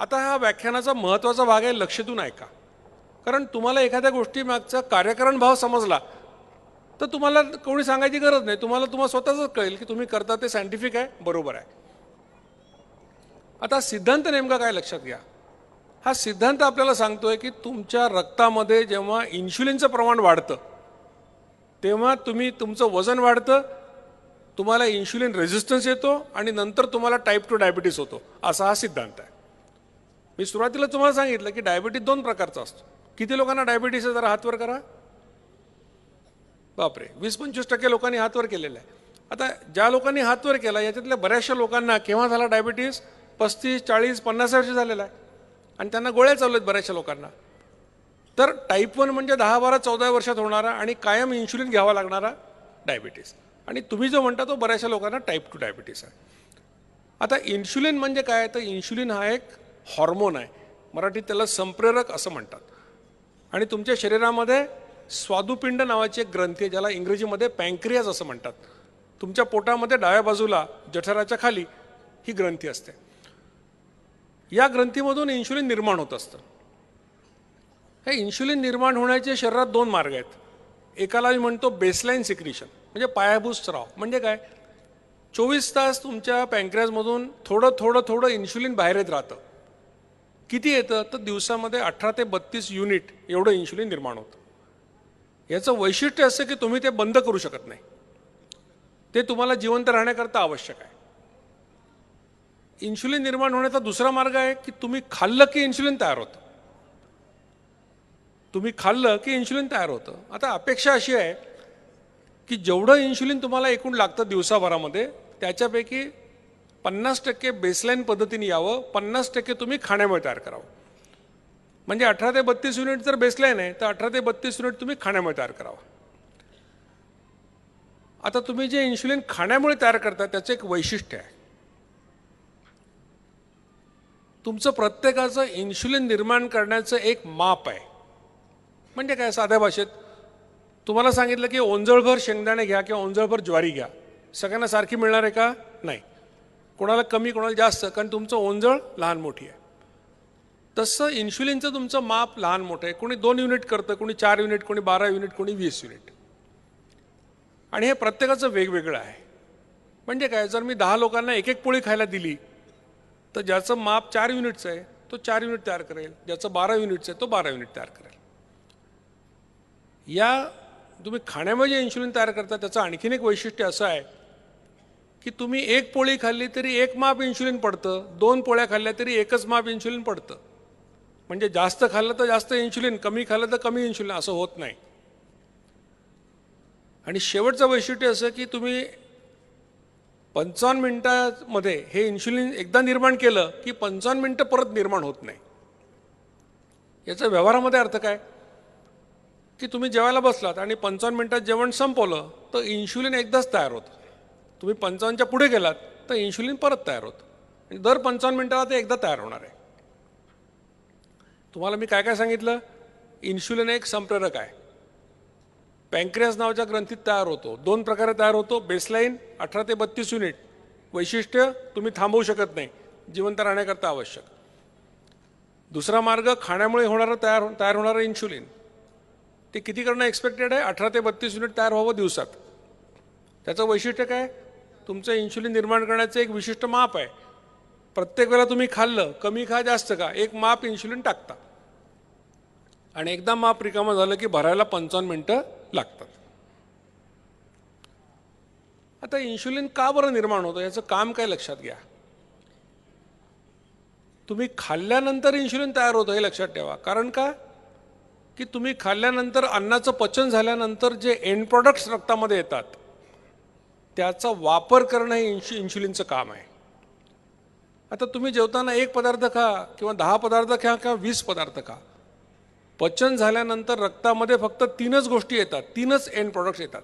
आता हा व्याख्यानाचा महत्त्वाचा भाग आहे लक्ष देऊन ऐका. कारण तुम्हाला एखाद्या गोष्टीमागचा कार्यकारण भाव समजला तर तुम्हाला कोणी सांगायची गरज नाही. तुम्हाला तुम्हाला स्वतःच कळेल की तुम्ही करता ते सायंटिफिक आहे बरोबर आहे. आता सिद्धांत नेमका काय लक्षात घ्या. हा सिद्धांत आपल्याला सांगतोय की तुमच्या रक्तामध्ये जेव्हा इन्शुलिनचं प्रमाण वाढतं तेव्हा तुम्ही तुमचं वजन वाढतं तुम्हाला इन्शुलिन रेझिस्टन्स येतो आणि नंतर तुम्हाला टाईप टू डायबिटीस होतो. असा हा सिद्धांत आहे. मी सुरुवातीला तुम्हाला सांगितलं की डायबिटीस दोन प्रकारचा असतो. किती लोकांना डायबिटीस आहे जरा हातवर करा. बापरे वीस पंचवीस टक्के लोकांनी हातवर केलेला आहे. आता ज्या लोकांनी हातवर केला याच्यातल्या बऱ्याचशा लोकांना केव्हा झाला डायबिटीस पस्तीस चाळीस पन्नास वर्ष झालेला आहे. आणि त्यांना गोळ्या चालू आहेत बऱ्याचशा लोकांना. तर टाईप वन म्हणजे दहा बारा चौदा वर्षात होणारा आणि कायम इन्शुलिन घ्यावा लागणारा डायबिटीस आणि तुम्ही जो म्हणता तो बऱ्याचशा लोकांना टाईप टू डायबिटीस आहे. आता इन्शुलिन म्हणजे काय? तर इन्शुलिन हा एक हॉर्मोन आहे. मराठीत त्याला संप्रेरक असं म्हणतात. आणि तुमच्या शरीरामध्ये स्वादुपिंड नावाची एक ग्रंथी आहे ज्याला इंग्रजीमध्ये पँक्रियाज असं म्हणतात. तुमच्या पोटामध्ये डाव्या बाजूला जठराच्या खाली ही ग्रंथी असते. या ग्रंथीमधून इन्शुलिन निर्माण होत असतं. हे इन्शुलिन निर्माण होण्याचे शरीरात दोन मार्ग आहेत. एकाला मी म्हणतो बेसलाईन सिक्रिशन म्हणजे पायाभूत स्राव. म्हणजे काय? चोवीस तास तुमच्या पँक्रियाजमधून थोडं थोडं थोडं इन्शुलिन बाहेर येत राहतं. किती येतं? तर दिवसामध्ये अठरा ते बत्तीस युनिट एवढं इन्शुलिन निर्माण होतं. याचं वैशिष्ट्य असं की तुम्ही ते बंद करू शकत नाही. ते तुम्हाला जिवंत राहण्याकरता आवश्यक आहे. इन्शुलिन निर्माण होण्याचा दुसरा मार्ग आहे की तुम्ही खाल्लं की इन्शुलिन तयार होतं. तुम्ही खाल्लं की इन्शुलिन तयार होतं. आता अपेक्षा अशी आहे की जेवढं इन्शुलिन तुम्हाला एकूण लागतं दिवसाभरामध्ये त्याच्यापैकी पन्नास टक्के बेसलाईन पद्धतीने यावं पन्नास टक्के तुम्ही खाण्यामुळे तयार करावं. म्हणजे अठरा ते बत्तीस युनिट जर बेसलाईन आहे तर अठरा ते बत्तीस युनिट तुम्ही खाण्यामुळे तयार करावं. आता तुम्ही जे इन्शुलिन खाण्यामुळे तयार करता त्याचं एक वैशिष्ट्य आहे. तुमचं प्रत्येकाचं इन्शुलिन निर्माण करण्याचं एक माप आहे. म्हणजे काय साध्या भाषेत तुम्हाला सांगितलं की ओंजळभर शेंगदाणे घ्या किंवा ओंजळभर ज्वारी घ्या. सगळ्यांना सारखी मिळणार आहे का? नाही. कोणाला कमी कोणाला जास्त कारण तुमचं ओंजळ लहान मोठी आहे. तसं इन्शुलिनचं तुमचं माप लहान मोठं आहे. कोणी दोन युनिट करतं कोणी चार युनिट कोणी बारा युनिट कोणी वीस युनिट आणि हे प्रत्येकाचं वेगवेगळं आहे. म्हणजे काय जर मी दहा लोकांना एक एक पोळी खायला दिली तर ज्याचं माप चार युनिटचं आहे तो चार युनिट तयार करेल. ज्याचं बारा युनिटचं आहे तो बारा युनिट तयार करेल. या तुम्ही खाण्यामध्ये जे इन्शुलिन तयार करता त्याचं आणखीन एक वैशिष्ट्य असं आहे की तुम्ही एक पोळी खाल्ली तरी एक माप इन्शुलिन पडतं दोन पोळ्या खाल्ल्या तरी एकच माप इन्शुलिन पडतं. म्हणजे जास्त खाल्लं तर जास्त इन्शुलिन कमी खाल्लं तर कमी इन्शुलिन असं होत नाही. आणि शेवटचं वैशिष्ट्य असं की तुम्ही पंचावन्न मिनटामध्ये हे इन्शुलिन एकदा निर्माण केलं की पंचावन्न मिनटं परत निर्माण होत नाही. याचा व्यवहारामध्ये अर्थ काय? की तुम्ही जेवायला बसलात आणि पंचावन्न मिनटात जेवण संपवलं तर इन्शुलिन एकदाच तयार होतं. तुम्ही पंचावन्नच्या पुढे गेलात तर इन्शुलिन परत तयार होतं. आणि दर पंचावन्न मिनिटाला ते एकदा तयार होणार आहे. तुम्हाला मी काय काय सांगितलं? इन्शुलिन एक संप्रेरक आहे. पँक्रियास नावाच्या ग्रंथीत तयार होतो. दोन प्रकारे तयार होतो. बेसलाईन अठरा ते बत्तीस युनिट वैशिष्ट्य तुम्ही थांबवू शकत नाही. जिवंत राहण्याकरता आवश्यक. दुसरा मार्ग खाण्यामुळे होणारं तयार तयार होणारं इन्शुलिन ते किती करणं एक्सपेक्टेड आहे? अठरा ते बत्तीस युनिट तयार व्हावं दिवसात. त्याचं वैशिष्ट्य काय? तुमचं इन्शुलिन निर्माण करण्याचं एक विशिष्ट माप आहे. प्रत्येक वेळेला तुम्ही खाल्लं कमी खा जास्त का एक माप इन्शुलिन टाकता आणि एकदा माप रिकामं झालं की भरायला पंचावन्न मिनटं लागतात. आता इन्शुलिन का बरं निर्माण होतं? याचं काम काय लक्षात घ्या. तुम्ही खाल्ल्यानंतर इन्शुलिन तयार होतं हे लक्षात ठेवा. कारण का? की तुम्ही खाल्ल्यानंतर अन्नाचं पचन झाल्यानंतर जे एंड प्रॉडक्ट्स रक्तामध्ये येतात त्याचा वापर करणं हे इन्शु इन्शुलिनचं काम आहे. आता तुम्ही जेवताना एक पदार्थ खा किंवा दहा पदार्थ खा किंवा वीस पदार्थ खा. पचन झाल्यानंतर रक्तामध्ये फक्त तीनच गोष्टी येतात तीनच एंड प्रॉडक्ट्स येतात.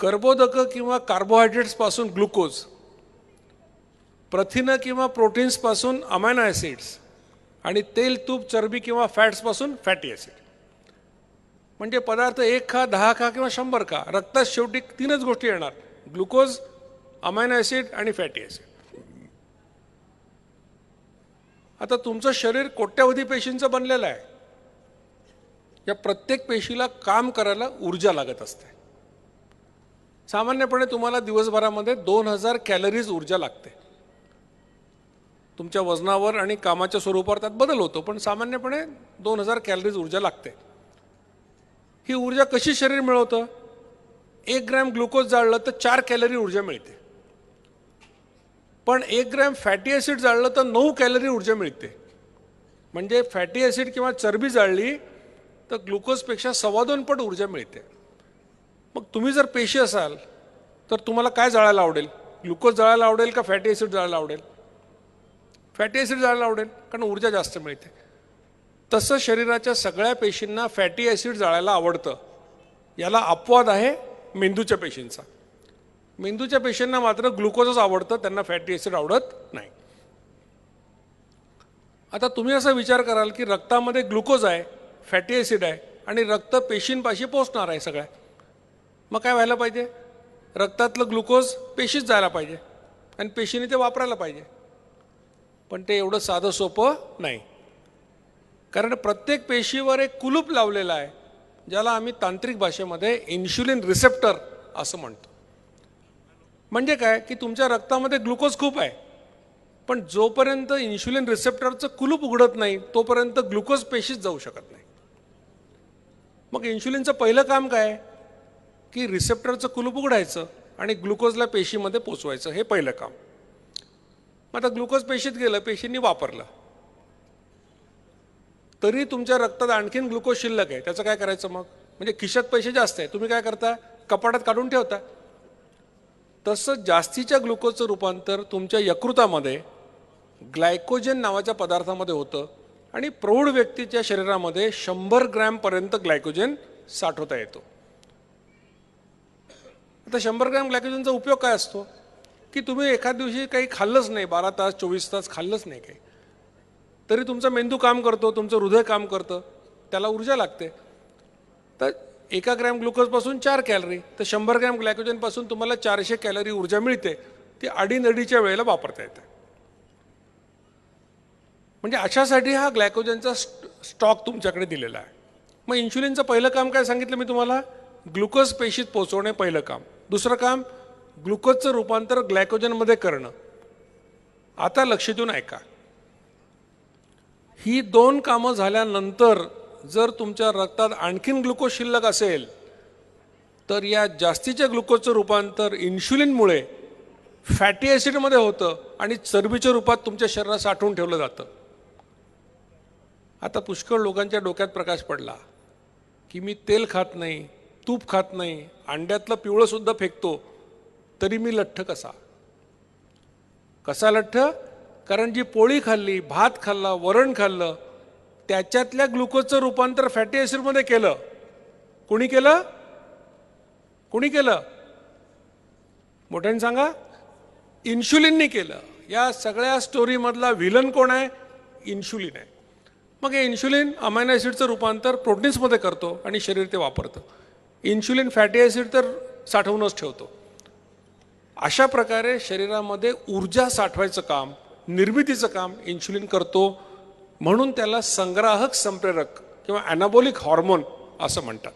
कर्बोदकं किंवा कार्बोहायड्रेट्सपासून ग्लुकोज प्रथिनं किंवा प्रोटीन्सपासून अमायनो ॲसिड्स आणि तेल तूप चरबी किंवा फॅट्सपासून फॅटी ॲसिड म्हणजे पदार्थ एक खा दहा खा किंवा शंभर खा रक्तात शेवटी तीनच गोष्टी येणार. ग्लुकोज अमायनो ॲसिड आणि फॅटी ॲसिड. आता तुमचं शरीर कोट्यावधी पेशींचं बनलेलं आहे. या प्रत्येक पेशीला काम करायला ऊर्जा लागत असते. सामान्यपणे तुम्हाला दिवसभरामध्ये दोन हजार कॅलरीज ऊर्जा लागते. तुमच्या वजनावर आणि कामाच्या स्वरूपावर त्यात बदल होतो पण सामान्यपणे दोन हजार कॅलरीज ऊर्जा लागते. ही ऊर्जा कशी शरीर मिळवतं? एक ग्रॅम ग्लुकोज जाळलं तर चार कॅलरी ऊर्जा मिळते. पण एक ग्रॅम फॅटी ॲसिड जाळलं तर नऊ कॅलरी ऊर्जा मिळते. म्हणजे फॅटी ॲसिड किंवा चरबी जाळली तर ग्लुकोजपेक्षा सव्वा दोन पट ऊर्जा मिळते. मग तुम्ही जर पेशी असाल तर तुम्हाला काय जाळायला आवडेल? ग्लुकोज जाळायला आवडेल का फॅटी ॲसिड जाळायला आवडेल? फॅटी ॲसिड जाळायला आवडेल कारण ऊर्जा जास्त मिळते. तसं शरीराच्या सगळ्या पेशींना फॅटी ॲसिड जाळायला आवडतं. याला अपवाद आहे मेंदूच्या पेशींचा. मेंदूच्या पेशींना मात्र ग्लुकोजच आवडतं त्यांना फॅटी ॲसिड आवडत नाही. आता तुम्ही असा विचार कराल की रक्तामध्ये ग्लुकोज आहे फॅटी ॲसिड आहे आणि रक्त पेशींपाशी पोचणार आहे सगळ्या मग काय व्हायला पाहिजे? रक्तातलं ग्लुकोज पेशीत जायला पाहिजे आणि पेशीने ते वापरायला पाहिजे. पण ते एवढं साधं सोपं नाही. कारण प्रत्येक पेशीवर एक कुलूप लावलेला आहे. ज्याला आम्ही तांत्रिक भाषेमध्ये इन्शुलिन रिसेप्टर असं म्हणतो. म्हणजे काय? की तुमच्या रक्तामध्ये ग्लुकोज खूप आहे. पण जोपर्यंत इन्शुलिन रिसेप्टरचं कुलूप उघडत नाही तोपर्यंत ग्लुकोज पेशीत जाऊ शकत नाही. मग इन्शुलिनचं पहिलं काम काय? की रिसेप्टरचं कुलूप उघडायचं आणि ग्लुकोजला पेशीमध्ये पोचवायचं. हे पहिलं काम. मग आता ग्लुकोज पेशीत गेलं पेशींनी वापरलं. तरी तुमच्या रक्तात आणखीन ग्लुकोज शिल्लक आहे. त्याचं काय करायचं मग? म्हणजे खिशात पैसे जास्त आहे. तुम्ही काय करता? कपाटात काढून ठेवता. तसं जास्तीच्या ग्लुकोजचं रूपांतर तुमच्या यकृतामध्ये ग्लायकोजन नावाच्या पदार्थामध्ये होतं आणि प्रौढ व्यक्तीच्या शरीरामध्ये शंभर ग्रॅमपर्यंत ग्लायकोजन साठवता येतो. आता शंभर ग्रॅम ग्लायकोजनचा उपयोग काय असतो? की तुम्ही एखाद दिवशी काही खाल्लंच नाही बारा तास चोवीस तास खाल्लंच नाही काही. तरी तुमचा मेंदू काम करतो तुमचं हृदय काम करतं त्याला ऊर्जा लागते. तर एका ग्रॅम ग्लुकोजपासून चार कॅलरी तर शंभर ग्रॅम ग्लायकोजनपासून तुम्हाला चारशे कॅलरी ऊर्जा मिळते ती अडीनडीच्या वेळेला वापरता येते. म्हणजे अशासाठी हा ग्लायकोजनचा स्टॉक तुमच्याकडे दिलेला आहे. मग इन्शुलिनचं पहिलं काम काय सांगितलं मी तुम्हाला? ग्लुकोज पेशीत पोचवणे पहिलं काम. दुसरं काम ग्लुकोजचं रूपांतर ग्लायकोजनमध्ये करणं. आता लक्ष देऊन ऐका. ही दोन कामं झाल्यानंतर जर तुमच्या रक्तात आणखीन ग्लुकोज शिल्लक असेल तर या जास्तीच्या ग्लुकोजचं रूपांतर इन्शुलिनमुळे फॅटी ॲसिडमध्ये होतं आणि चरबीच्या रूपात तुमच्या शरीरात साठवून ठेवलं जातं. आता पुष्कळ लोकांच्या डोक्यात प्रकाश पडला की मी तेल खात नाही तूप खात नाही अंड्यातलं पिवळंसुद्धा फेकतो तरी मी लठ्ठ कसा? कसा लठ्ठ? कारण जी पोळी खाल्ली भात खाल्ला वरण खाल्लं त्याच्यातल्या ग्लुकोजचं रूपांतर फॅटी ॲसिडमध्ये केलं. कोणी केलं? कोणी केलं? मोठ्याने सांगा. इन्शुलिननी केलं. या सगळ्या स्टोरीमधला व्हिलन कोण आहे? इन्शुलिन आहे. मग हे इन्शुलिन अमायनो ॲसिडचं रूपांतर प्रोटीन्समध्ये करतो आणि शरीर ते वापरतं. इन्शुलिन फॅटी ॲसिड तर साठवूनच ठेवतो. अशा प्रकारे शरीरामध्ये ऊर्जा साठवायचं काम निर्मितीचं काम इन्शुलिन करतो म्हणून त्याला संग्राहक संप्रेरक किंवा ॲनाबॉलिक हॉर्मोन असं म्हणतात.